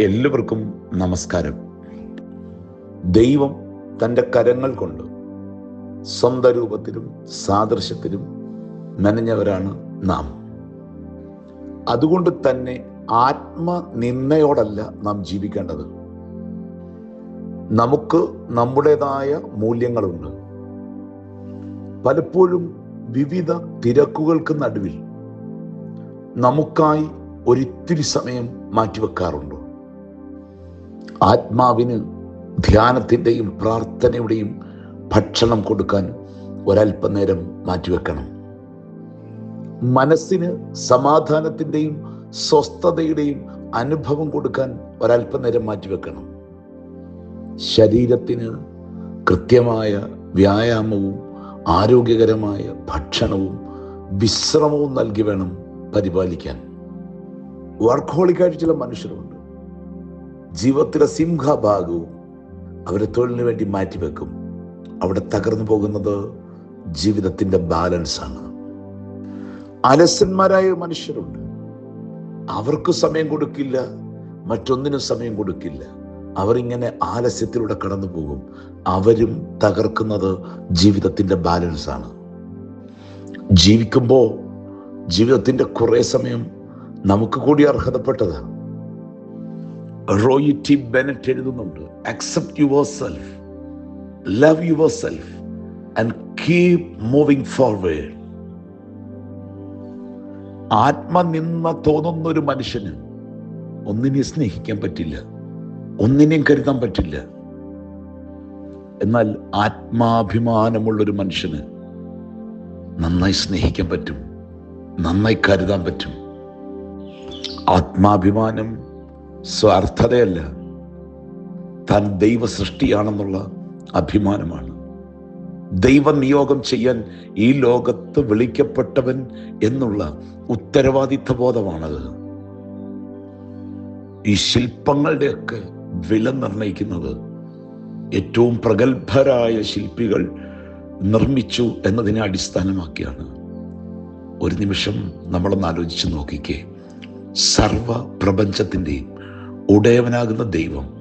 എല്ലാവർക്കും നമസ്കാരം. ദൈവം തന്റെ കരങ്ങൾ കൊണ്ട് സ്വന്തം രൂപത്തിലും സാദൃശ്യത്തിലും നനഞ്ഞവരാണ് നാം. അതുകൊണ്ട് തന്നെ ആത്മനിന്ദയോടല്ല നാം ജീവിക്കേണ്ടത്. നമുക്ക് നമ്മുടേതായ മൂല്യങ്ങളുണ്ട്. പലപ്പോഴും വിവിധ തിരക്കുകൾക്ക് നടുവിൽ നമുക്കായി ഒരിത്തിരി സമയം മാറ്റിവെക്കാറുണ്ട്. ആത്മാവിന് ധ്യാനത്തിന്റെയും പ്രാർത്ഥനയുടെയും ഭക്ഷണം കൊടുക്കാൻ ഒരല്പനേരം മാറ്റിവെക്കണം. മനസ്സിന് സമാധാനത്തിന്റെയും സ്വസ്ഥതയുടെയും അനുഭവം കൊടുക്കാൻ ഒരല്പനേരം മാറ്റിവെക്കണം. ശരീരത്തിന് കൃത്യമായ വ്യായാമവും ആരോഗ്യകരമായ ഭക്ഷണവും വിശ്രമവും നൽകി വേണം പരിപാലിക്കാൻ. വർക്കോളിക്കായിട്ട് ചില മനുഷ്യരുണ്ട്. ജീവിതത്തിലെ സിംഹഭാഗവും അവരെ തൊഴിലിന് വേണ്ടി മാറ്റിവെക്കും. അവിടെ തകർന്നു പോകുന്നത് ജീവിതത്തിന്റെ ബാലൻസാണ് അലസന്മാരായ മനുഷ്യരുണ്ട്. അവർക്ക് സമയം കൊടുക്കില്ല മറ്റൊന്നിനും സമയം കൊടുക്കില്ല. അവരിങ്ങനെ ആലസ്യത്തിലൂടെ കടന്നു പോകും. അവരും തകർക്കുന്നത് ജീവിതത്തിന്റെ ബാലൻസാണ് ജീവിക്കുമ്പോൾ ജീവിതത്തിന്റെ കുറേ സമയം നമുക്ക് കൂടി അർഹതപ്പെട്ടതാണ്. റോയി ടി ബെനറ്റ് എഴുതുന്നുണ്ട് accept your self love your self and keep moving forward ആത്മനിന്ദ തോന്നുന്ന ഒരു മനുഷ്യന് ഒന്നിനെ സ്നേഹിക്കാൻ പറ്റില്ല ഒന്നിനെയും കരുതാൻ പറ്റില്ല. എന്നാൽ ആത്മാഭിമാനമുള്ളൊരു മനുഷ്യന് നന്നായി സ്നേഹിക്കാൻ പറ്റും നന്നായി കരുതാൻ പറ്റും. ആത്മാഭിമാനം സ്വാർത്ഥതയല്ല താൻ ദൈവ സൃഷ്ടിയാണെന്നുള്ള അഭിമാനമാണ് ദൈവനിയോഗം ചെയ്യാൻ ഈ ലോകത്ത് വിളിക്കപ്പെട്ടവൻ എന്നുള്ള ഉത്തരവാദിത്വ ബോധമാണത് ഈ ശില്പങ്ങളുടെയൊക്കെ വില നിർണയിക്കുന്നത് ഏറ്റവും പ്രഗത്ഭരായ ശില്പികൾ നിർമ്മിച്ചു എന്നതിനെ അടിസ്ഥാനമാക്കിയാണ്. ഒരു നിമിഷം നമ്മളൊന്ന് ആലോചിച്ച് നോക്കിക്കേ. സർവ പ്രപഞ്ചത്തിന്റെയും ഉടയവനാകുന്ന ദൈവം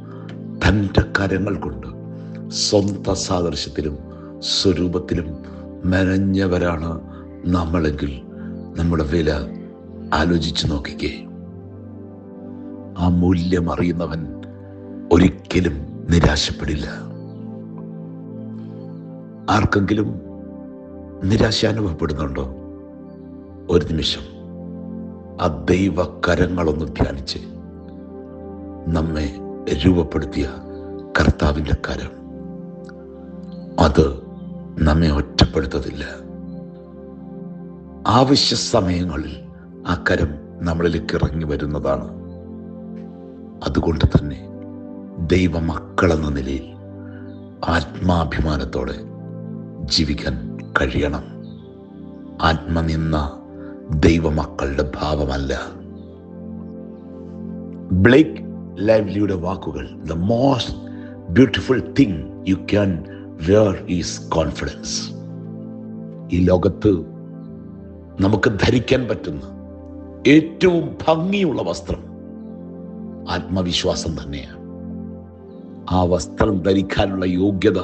തന്റെ കരങ്ങൾ കൊണ്ട് സ്വന്തം സാദൃശ്യത്തിലും സ്വരൂപത്തിലും മെനഞ്ഞവരാണ് നമ്മളെങ്കിൽ നമ്മുടെ വില ആലോചിച്ച് നോക്കിക്കേ. ആ മൂല്യം അറിയുന്നവൻ ഒരിക്കലും നിരാശപ്പെടില്ല. ആർക്കെങ്കിലും നിരാശ അനുഭവപ്പെടുന്നുണ്ടോ? ഒരു നിമിഷം. ആ ദൈവ കരങ്ങളൊന്ന് ധ്യാനിച്ച്. നമ്മെ രൂപപ്പെടുത്തിയ കർത്താവിന്റെ കരം. അത് നമ്മെ ഒറ്റപ്പെടുത്തതില്ല. ആവശ്യ സമയങ്ങളിൽ ആ കരം നമ്മളിലേക്ക് ഇറങ്ങി വരുന്നതാണ്. അതുകൊണ്ട് തന്നെ ദൈവമക്കളെന്ന നിലയിൽ ആത്മാഭിമാനത്തോടെ ജീവിക്കാൻ കഴിയണം. ആത്മനിന്ന ദൈവമക്കളുടെ ഭാവമല്ല. ബ്ലേക്ക് ലൈവ്ലിയുടെ വാക്കുകൾ. The most beautiful thing you can wear is confidence ഈ ലോകത്ത് നമുക്ക് ധരിക്കാൻ പറ്റുന്ന ഏറ്റവും ഭംഗിയുള്ള വസ്ത്രം ആത്മവിശ്വാസം തന്നെയാണ്. ആ വസ്ത്രം ധരിക്കാനുള്ള യോഗ്യത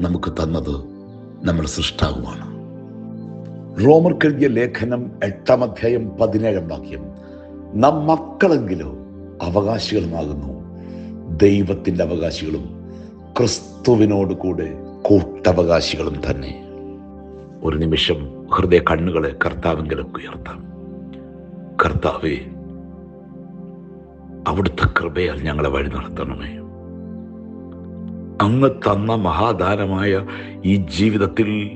നമുക്ക് തന്നത് നമ്മുടെ സൃഷ്ടാവുമാണ്. റോമർ കഴിഞ്ഞ ലേഖനം എട്ടാം അധ്യായം പതിനേഴാം വാക്യം നാം മക്കളെങ്കിലോ അവകാശികളുമാകുന്നു. ദൈവത്തിന്റെ അവകാശികളും ക്രിസ്തുവിനോട് കൂടെ കൂട്ടവകാശികളും തന്നെ. ഒരു നിമിഷം ഹൃദയ കണ്ണുകളെ കർത്താവിങ്കിലേക്ക് ഉയർത്താം. കർത്താവേ അവിടുത്തെ കൃപയാൽ ഞങ്ങളെ വഴി നടത്തണമേ. അങ്ങ് തന്ന മഹാദാനമായ ഈ ജീവിതത്തിൽ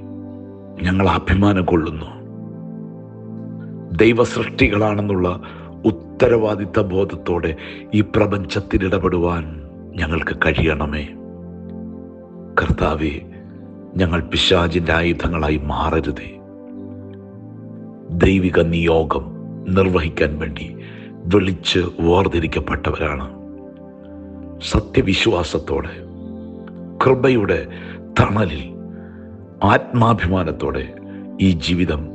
ഞങ്ങൾ അഭിമാനം കൊള്ളുന്നു. ദൈവസൃഷ്ടികളാണെന്നുള്ള ഉത്തരവാദിത്ത ബോധത്തോടെ ഈ പ്രപഞ്ചത്തിൽ ഇടപെടുവാൻ ഞങ്ങൾക്ക് കഴിയണമേ. കർത്താവെ ഞങ്ങൾ പിശാചിന്റെ ആയുധങ്ങളായി മാറരുതേ. ദൈവിക നിയോഗം നിർവഹിക്കാൻ വേണ്ടി വിളിച്ച് വേർതിരിക്കപ്പെട്ടവരാണ്. സത്യവിശ്വാസത്തോടെ കൃപയുടെ തണലിൽ ആത്മാഭിമാനത്തോടെ ഈ ജീവിതം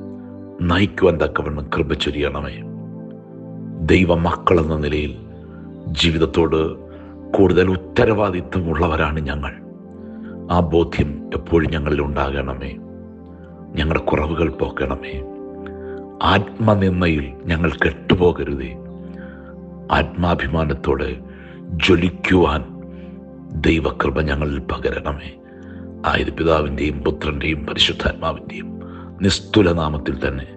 നയിക്കുവാൻ തക്കവണ്ണം കൃപ ചൊരിയണമേ. ദൈവ എന്ന നിലയിൽ ജീവിതത്തോട് കൂടുതൽ ഉത്തരവാദിത്വമുള്ളവരാണ് ഞങ്ങൾ. ആ ബോധ്യം എപ്പോഴും ഞങ്ങളിൽ ഉണ്ടാകണമേ. ഞങ്ങളുടെ കുറവുകൾ പോക്കണമേ. ആത്മനിന്ദയിൽ ഞങ്ങൾ കെട്ടുപോകരുതേ. ആത്മാഭിമാനത്തോടെ ജ്വലിക്കുവാൻ ദൈവകൃപ ഞങ്ങളിൽ പകരണമേ. ആയത് പിതാവിന്റെയും പുത്രന്റെയും പരിശുദ്ധാത്മാവിന്റെയും നിസ്തുലനാമത്തിൽ തന്നെ